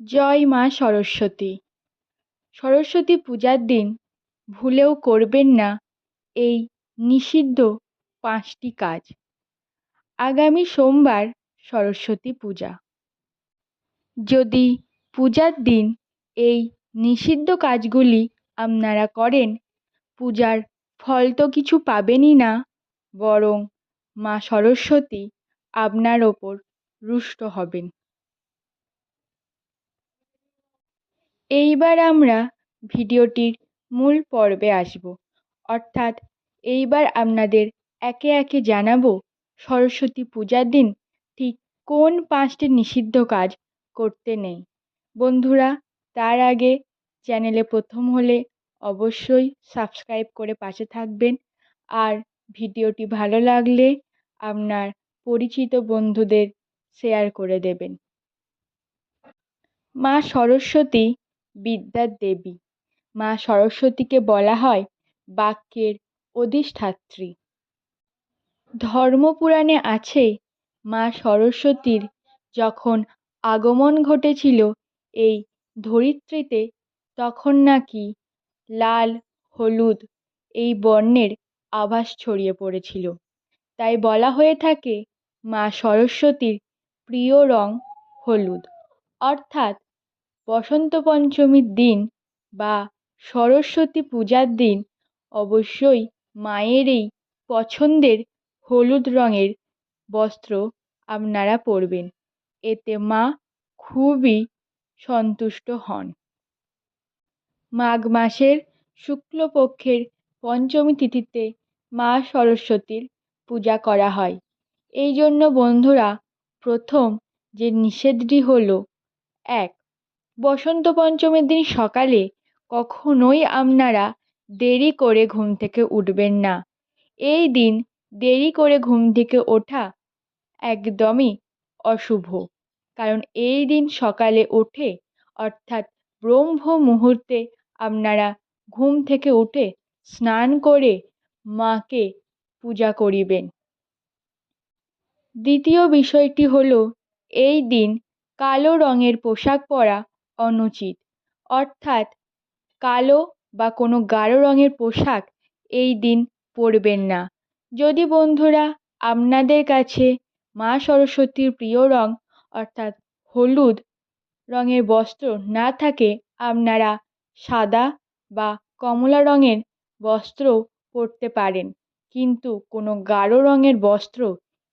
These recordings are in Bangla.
জয় মা সরস্বতী। সরস্বতী পূজার দিন ভুলেও করবেন না এই নিষিদ্ধ পাঁচটি কাজ। আগামী সোমবার সরস্বতী পূজা। যদি পূজার দিন এই নিষিদ্ধ কাজগুলি আপনারা করেন, পূজার ফল তো কিছু পাবেনই না, বরং মা সরস্বতী আপনার ওপর রুষ্ট হবেন। এইবার আমরা ভিডিওটির মূল পর্বে আসব। অর্থাৎ এইবার আপনাদের একে একে জানাব সরস্বতী পূজার দিন ঠিক কোন পাঁচটি নিষিদ্ধ কাজ করতে নেই। বন্ধুরা, তার আগে চ্যানেলে প্রথম হলে অবশ্যই সাবস্ক্রাইব করে পাশে থাকবেন। আর ভিডিওটি ভালো লাগলে আপনার পরিচিত বন্ধুদের শেয়ার করে দেবেন। মা সরস্বতী বিদ্যার দেবী। মা সরস্বতীকে বলা হয় বাক্যের অধিষ্ঠাত্রী। ধর্মপুরাণে আছে, মা সরস্বতীর যখন আগমন ঘটেছিল এই ধরিত্রীতে, তখন নাকি লাল, হলুদ এই বর্ণের আভাস ছড়িয়ে পড়েছিল। তাই বলা হয়ে থাকে মা সরস্বতীর প্রিয় রং হলুদ। অর্থাৎ বসন্ত পঞ্চমীর দিন বা সরস্বতী পূজার দিন অবশ্যই মায়ের এই পছন্দের হলুদ রঙের বস্ত্র আপনারা পরবেন। এতে মা খুবই সন্তুষ্ট হন। মাঘ মাসের শুক্লপক্ষের পঞ্চমী তিথিতে মা সরস্বতীর পূজা করা হয়। এই জন্য বন্ধুরা প্রথম যে নিষেধটি হলো, এক বসন্ত পঞ্চমীর দিন সকালে কখনোই আপনারা দেরি করে ঘুম থেকে উঠবেন না। এই দিন দেরি করে ঘুম থেকে ওঠা একদমই অশুভ। কারণ এই দিন সকালে উঠে, অর্থাৎ ব্রহ্ম মুহূর্তে আপনারা ঘুম থেকে উঠে স্নান করে মাকে পূজা করিবেন। দ্বিতীয় বিষয়টি হলো, এই দিন কালো রঙের পোশাক পরা অনুচিত। অর্থাৎ কালো বা কোনো গাঢ় রঙের পোশাক এই দিন পরবেন না। যদি বন্ধুরা আপনাদের কাছে মা সরস্বতীর প্রিয় রং, অর্থাৎ হলুদ রঙের বস্ত্র না থাকে, আপনারা সাদা বা কমলা রঙের বস্ত্র পরতে পারেন। কিন্তু কোনো গাঢ় রঙের বস্ত্র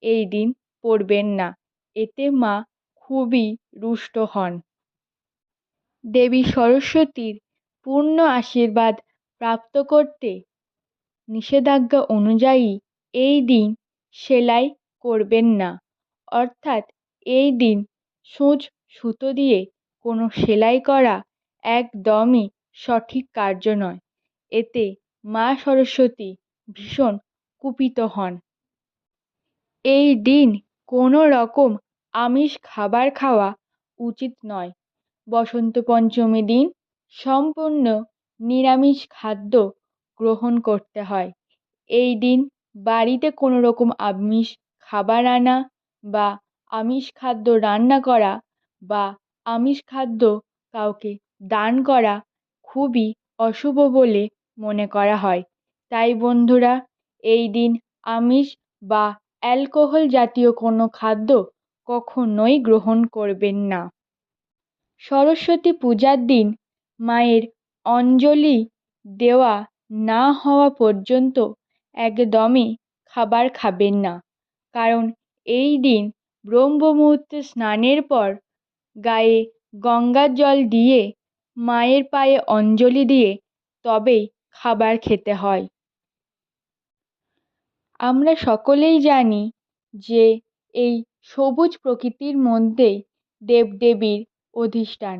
এই দিন পরবেন না। এতে মা খুবই রুষ্ট হন। দেবী সরস্বতীর পূর্ণ আশীর্বাদ প্রাপ্ত করতে নিষেধাজ্ঞা অনুযায়ী এই দিন সেলাই করবেন না। অর্থাৎ এই দিন সূচ সুতো দিয়ে কোনো সেলাই করা একদমই সঠিক কার্য নয়। এতে মা সরস্বতী ভীষণ কুপিত হন। এই দিন কোনো রকম আমিষ খাবার খাওয়া উচিত নয়। বসন্ত পঞ্চমী দিন সম্পূর্ণ নিরামিষ খাদ্য গ্রহণ করতে হয়। এই দিন বাড়িতে কোনো রকম আমিষ খাবার আনা বা আমিষ খাদ্য রান্না করা বা আমিষ খাদ্য কাউকে দান করা খুবই অশুভ বলে মনে করা হয়। তাই বন্ধুরা, এই দিন আমিষ বা অ্যালকোহল জাতীয় কোনো খাদ্য কখনোই গ্রহণ করবেন না। সরস্বতী পূজার দিন মায়ের অঞ্জলি দেওয়া না হওয়া পর্যন্ত একদমই খাবার খাবেন না। কারণ এই দিন ব্রহ্ম মুহূর্তে স্নানের পর গায়ে গঙ্গার জল দিয়ে মায়ের পায়ে অঞ্জলি দিয়ে তবেই খাবার খেতে হয়। আমরা সকলেই জানি যে এই সবুজ প্রকৃতির মধ্যেই দেবদেবীর অধিষ্ঠান।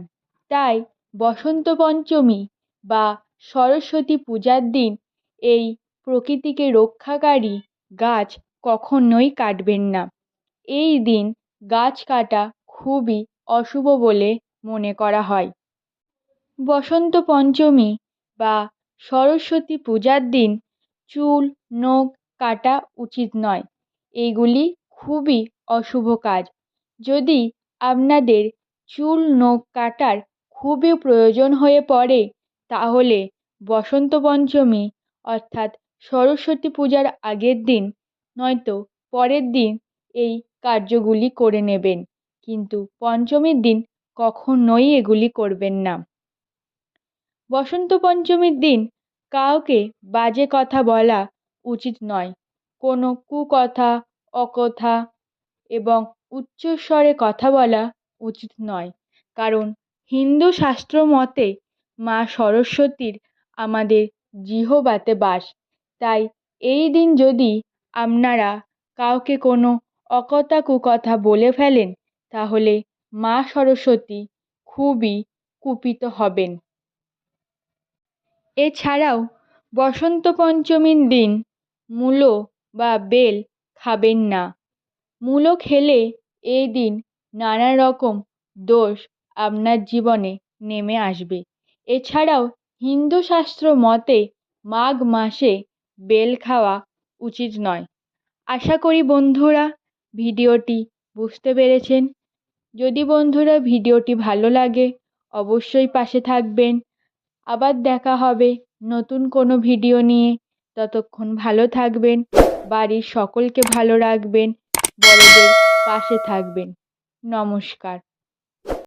তাই বসন্ত পঞ্চমী বা সরস্বতী পূজার দিন এই প্রকৃতিকে রক্ষাকারী গাছ কখনোই কাটবেন না। এই দিন গাছ কাটা খুবই অশুভ বলে মনে করা হয়। বসন্ত পঞ্চমী বা সরস্বতী পূজার দিন চুল, নখ কাটা উচিত নয়। এইগুলি খুবই অশুভ কাজ। যদি আপনাদের চুল নখ কাটার খুবই প্রয়োজন হয়ে পড়ে, তাহলে বসন্ত পঞ্চমী অর্থাৎ সরস্বতী পূজার আগের দিন, নয়তো পরের দিন এই কার্যগুলি করে নেবেন। কিন্তু পঞ্চমীর দিন কখনোই এগুলি করবেন না। বসন্ত পঞ্চমীর দিন কাউকে বাজে কথা বলা উচিত নয়। কোনো কুকথা, অকথা এবং উচ্চস্বরে কথা বলা উচিত নয়। কারণ হিন্দু শাস্ত্র মতে মা সরস্বতীর আমাদের জিহবাতে বাস। তাই এই দিন যদি আপনারা কাউকে কোনো অকথা কুকথা বলে ফেলেন, তাহলে মা সরস্বতী খুবই কুপিত হবেন। এছাড়াও বসন্ত পঞ্চমীর দিন মূলো বা বেল খাবেন না। মূলো খেলে এই দিন নানা রকম দোষ আপনার জীবনে নেমে আসবে। এছাড়াও হিন্দু শাস্ত্র মতে মাঘ মাসে বেল খাওয়া উচিত নয়। আশা করি বন্ধুরা ভিডিওটি বুঝতে পেরেছেন। যদি বন্ধুরা ভিডিওটি ভালো লাগে, অবশ্যই পাশে থাকবেন। আবার দেখা হবে নতুন কোনো ভিডিও নিয়ে। ততক্ষণ ভালো থাকবেন, বাড়ির সকলকে ভালো রাখবেন, বড়দের পাশে থাকবেন। নমস্কার